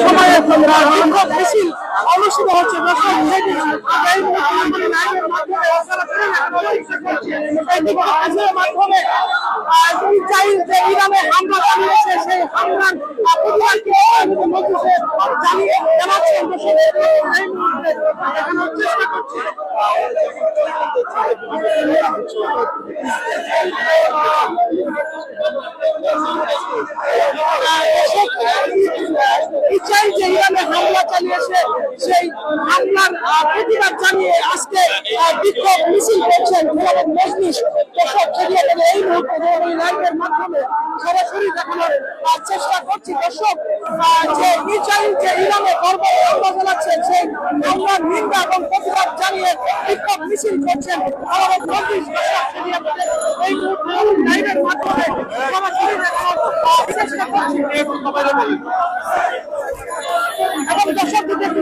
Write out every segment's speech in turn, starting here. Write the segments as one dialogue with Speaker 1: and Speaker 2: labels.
Speaker 1: সময়ে বিক্ষোভ মিছিল অনুষ্ঠিত হচ্ছে মাধ্যমে মাধ্যমে আহ, যে ইরানে হামলা চালিয়েছে সেই হামলার প্রতিবাদ জানিয়ে জানাচ্ছেন চেষ্টা করছে ইসরায়েল যে ইরানে হামলা চালিয়েছে সেই হামলার প্রতিবাদ জানিয়ে আজকে বিক্ষোভ মিছিল করছেন এই চেষ্টা করছি। দর্শক যে যে ইরানে বর্বর হামলা চালাচ্ছে, সেই হামলার নিন্দা এবং প্রতিবাদ জানিয়ে বিক্ষোভ মিছিল করছেন গোলাপের মজলিস দর্শক মাধ্যমে চেষ্টা করছি। ¡Ay, ya sabes que te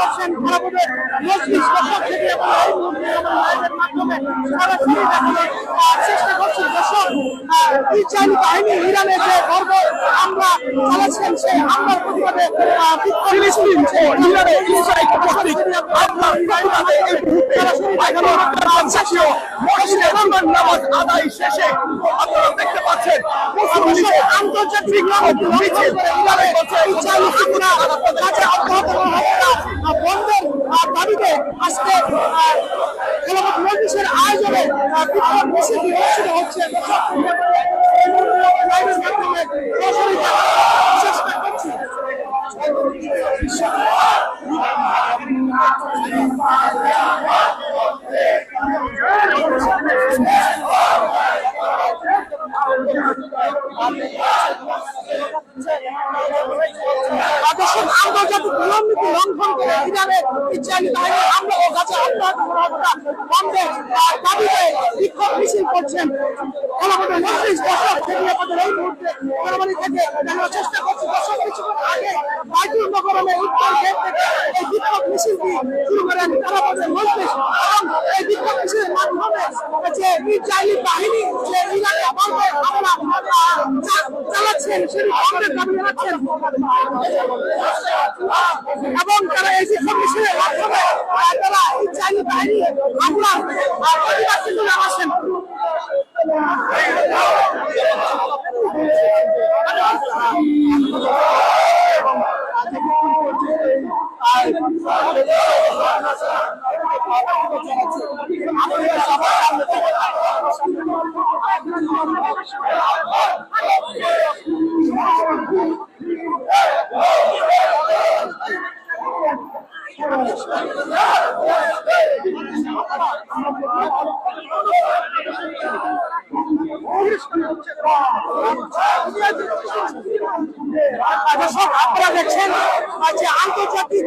Speaker 1: করছেন গোলাপুরের মজলিস দর্শক থেকে এবং এই মুহূর্তে আমরা লাইভের মাধ্যমে সরাসরি দেখানোর চেষ্টা করছি। দর্শক ইসরায়েলি বাহিনী ইরানে যে গর্ব আমরা চালাচ্ছেন সেই হামলার প্রতিবাদে বিক্ষোভ মিছিল ইরানে ইসরায়েল উপস্থিত আপনার এই আজকে আয়োজনে অনুষ্ঠিত হচ্ছে দর্শক, এই মুহূর্তে লাইভের মাধ্যমে সরাসরি দেখানোর চেষ্টা করছি দর্শক আন্তর্জাতিক নিয়ম নীতি লঙ্ঘন করে ইরানে ইসরায়েলি বাহিনী হামলা করছেন। আমাদের মজলিস দর্শক থেকে আমাদের এই মুহূর্তে জানার চেষ্টা করছি। দর্শক কিছুক্ষণ আগে বাইতুল নগরমে উত্তর থেকে বিক্ষোভ মিছিলটি শুরু করেন আমাদের মজলিস এবং এই বিক্ষোভ মিছিলের মাধ্যমে যে ইসরায়েলি বাহিনী যে ইরানে বলবে হামলা চালাচ্ছেন সেটি বন্ধের দাবি জানাচ্ছেন এবং তারা এই যে কমিশনের মাধ্যমে তারা ইসরায়েলি বাহিনী হামলা প্রতিবাদ কিন্তু জানাচ্ছেন দর্শক আপনারা দেখছেন যে আন্তর্জাতিক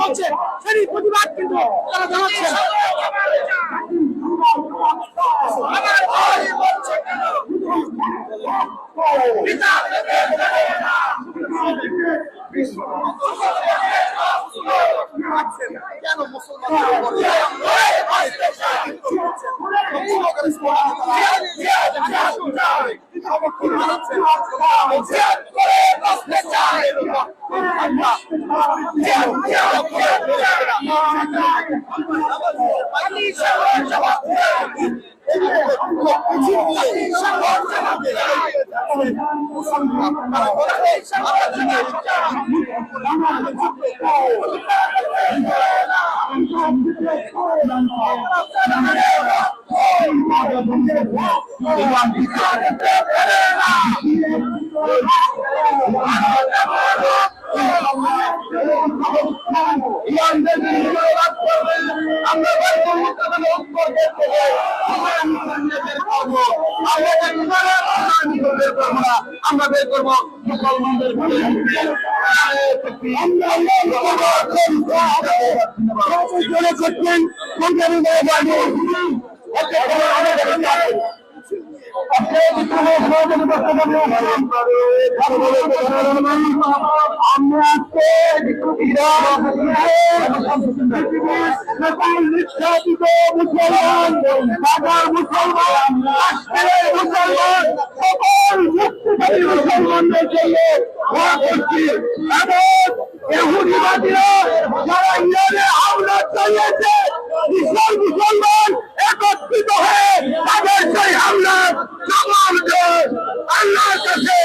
Speaker 1: চলছে সেটি প্রতিবাদ কিন্তু তারা জানাচ্ছেন
Speaker 2: ইরানদের বিরুদ্ধে আমি বের করব। আমরা বের করব। না
Speaker 1: মুসলমানদের করছেন কোনখানে
Speaker 2: নিঃসাদিত মুসলমান বাজার মুসলমান কাশ্মীরের মুসলমান সকল মুক্তিবাদী মুসলমানদের জন্য দোয়া করছি এবং এহুদিবাদীরা বিশাল মুসলমান একত্রিত হয়ে তাদের সেই হামলার জবাব দেয় আল্লাহর কাছে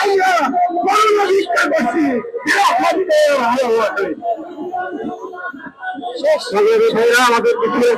Speaker 2: আমরা করুণা ভিক্ষা করছি ভালো হবে আমাদের পিছনে